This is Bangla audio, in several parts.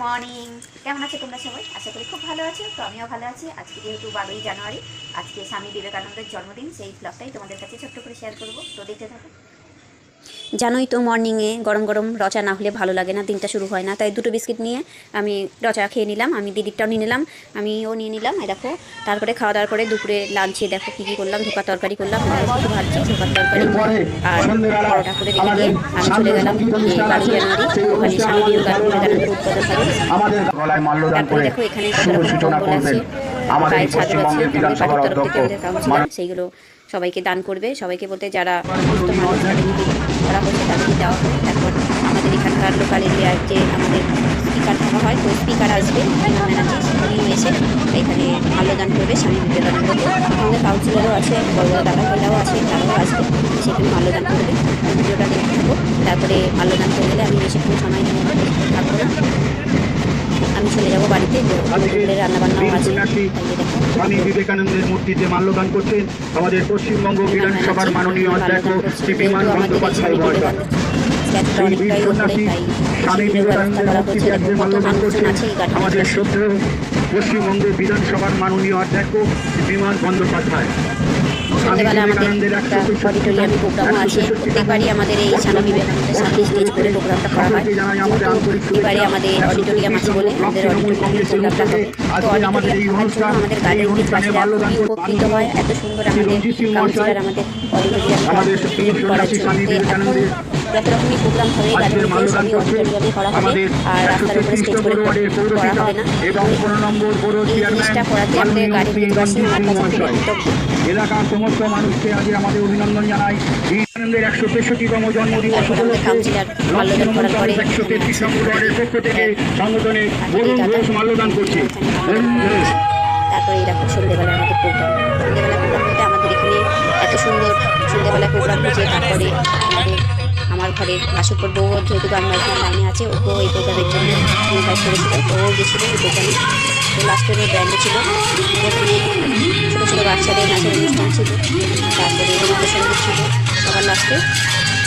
মর্নিং কেমন আছে তোমরা সবাই? আশা করি খুব ভালো আছো, তো আমিও ভালো আছি। আজকে যেহেতু বারোই জানুয়ারি, আজকে স্বামী বিবেকানন্দের জন্মদিন, সেই ব্লগটাই তোমাদের কাছে ছোট্ট করে শেয়ার করব। তো দেখতে থাকো। জানোই তো মর্নিংয়ে গরম গরম রচা না হলে ভালো লাগে না দিনটা শুরু হয় না। তাই দুটো বিস্কিট নিয়ে আমি রচা খেয়ে নিলাম আমি দিদিরটাও নিয়ে নিলাম আমিও নিয়ে নিলাম। এই দেখো তারপরে খাওয়া দাওয়ার পরে দুপুরে লাঞ্চে দেখো কী কী করলাম ধোকা তরকারি করলাম ভাবছি ধোকার তরকারি আর পরোটা করে রেখে দিয়ে আমি চলে গেলাম বারোই জানুয়ারি ওখানে স্বামী উদ্বোধন হবে তারপরে দেখো এখানে আছে আমাদের পশ্চিমবঙ্গের বিধানসভার অধ্যক্ষ। সেইগুলো সবাইকে দান করবে সবাইকে বলতে যারা মানুষ। করা হচ্ছে তাদেরকে দেওয়া হবে তারপর আমাদের এখানকার লোকাল এরিয়ার যে আমাদের স্পিকার থাকা হয়, তো স্পিকার আসবে। ম্যানাজি এসে এখানে আলোদান করবে স্বামী বিবেকানন্দকে। আমাদের কাউন্সিলরও আছে, বড় বড় দাদা ভাইরাও আছে, তারাও আসবে। সেখানে আলোদান করবে। ভিডিওটা দেখতে থাকব তারপরে মাল্যদান করে গেলে আমি বেশিক্ষণ সময় নেব। না থাকব আমি চলে যাব বাড়িতে রান্নাবান্নাও আছে স্বামী বিবেকানন্দের মূর্তিতে মাল্যদান করছেন আমাদের পশ্চিমবঙ্গ বিধানসভার মাননীয় অধ্যক্ষ শ্রী বিমান বন্দ্যোপাধ্যায় মহাশয় স্বামী বিবেকানন্দের মূর্তিতে মাল্যদান করছেন আমাদের শ্রদ্ধেয় পশ্চিমবঙ্গ বিধানসভার মাননীয় অধ্যক্ষ বিমান বন্দ্যোপাধ্যায় সন্ধ্যেবেলা আমাদের একটা অডিটোরিয়াম প্রোগ্রামও আছে। প্রত্যেকবারই আমাদের এই স্বামী বিবেকানন্দের সাথে স্টেজ করে প্রোগ্রামটা করা হয়। যেহেতু এবারে আমাদের অডিটোরিয়াম আছে বলে আমাদের অডিটোরিয়ামে প্রোগ্রামটা হবে। তো অডিটোরিয়াম থাকার জন্য আমাদের গাড়ির ডিসপাসেরা খুবই উপকৃত হয়। এত সুন্দর আমাদের কাউন্সিলার আমাদের অডিটোরিয়াম করার জন্য। এখন রকমই প্রোগ্রাম হবে সবই অডিটোরিয়ামে করা হবে আর রাস্তার উপরে স্টেজ করে করা হবে না। এই জিনিসটা করাতে আমাদের কাছে থেকে এলাকার সমস্ত মানুষকে আজ আমাদের অভিনন্দন জানাই। বিবেকানন্দের একশো তেষট্টিতম জন্মদিবস আমাদের কাউন্সিলর মাল্যদান করার পরে একশো তেত্রিশ সংগঠনের পক্ষ থেকে সংগঠনে বরুণ ঘোষ মাল্যদান করছে। বরুণ ঘোষ। তারপরে এই দেখো সন্ধ্যেবেলা আমাদের প্রোগ্রাম সন্ধ্যেবেলা প্রোগ্রাম আমাদের এখানে এত সুন্দর সন্ধ্যেবেলা প্রোগ্রাম হচ্ছে তারপরে আমাদের ঘরের বাসুপুর বউ যেহেতু বাজনার লাইনে আছে, ওকেও এই প্রোগ্রামের জন্য ইনভাইট করেছিল তো ও গেছিল এই প্রোগ্রামে। তো লাস্টের ব্যান্ডে ছিল। ছোটো ছোটো বাচ্চাদের নাচের অনুষ্ঠান ছিল। তারপরে রবীন্দ্রসঙ্গীত ছিল। সবার লাস্টে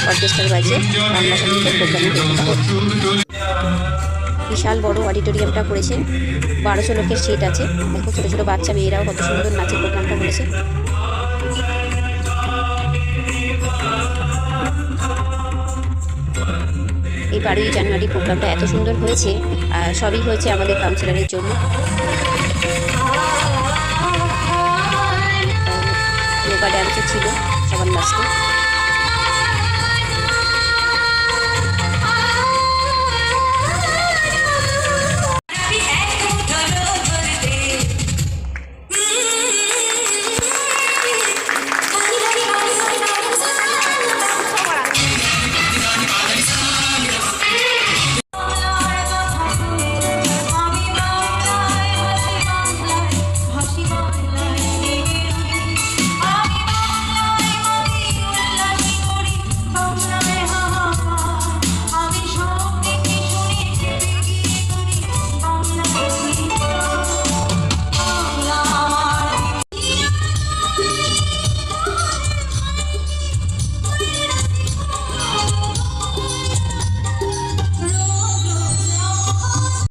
অর্কেস্ট্রার বাজে বাংলা সঙ্গীতের প্রোগ্রামে বিশাল বড় অডিটোরিয়ামটা করেছে। বারোশো লোকের সিট আছে। দেখো ছোটো ছোটো বাচ্চা, মেয়েরাও কত সুন্দর নাচের প্রোগ্রামটা করেছে। এই বারোই জানুয়ারি প্রোগ্রামটা এত সুন্দর হয়েছে, আর সবই হয়েছে আমাদের কাউন্সিলরের জন্য। ছিল সবার লাস্টে